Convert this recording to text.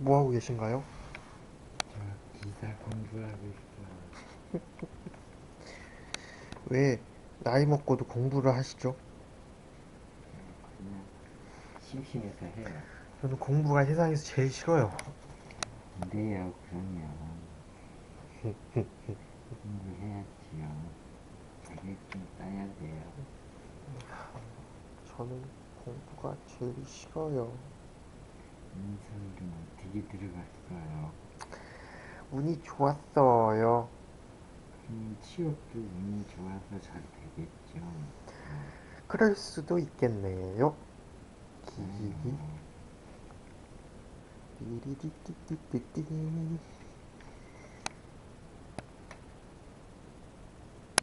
뭐 하고 계신가요? 저 기사 공부하고 있어요. 왜 나이 먹고도 공부를 하시죠? 그냥 심심해서 해요. 저는 공부가 세상에서 제일 싫어요. 근데요, 그러면 공부해야지요. 자격증 따야 돼요. 저는 공부가 제일 싫어요. 인서울은 어떻게 들어갔어요? 운이 좋았어요. 음, 취업도 운이 좋아서 잘 되겠죠. 그럴 수도 있겠네요. 기기 음, 띠리디띠띠띠띠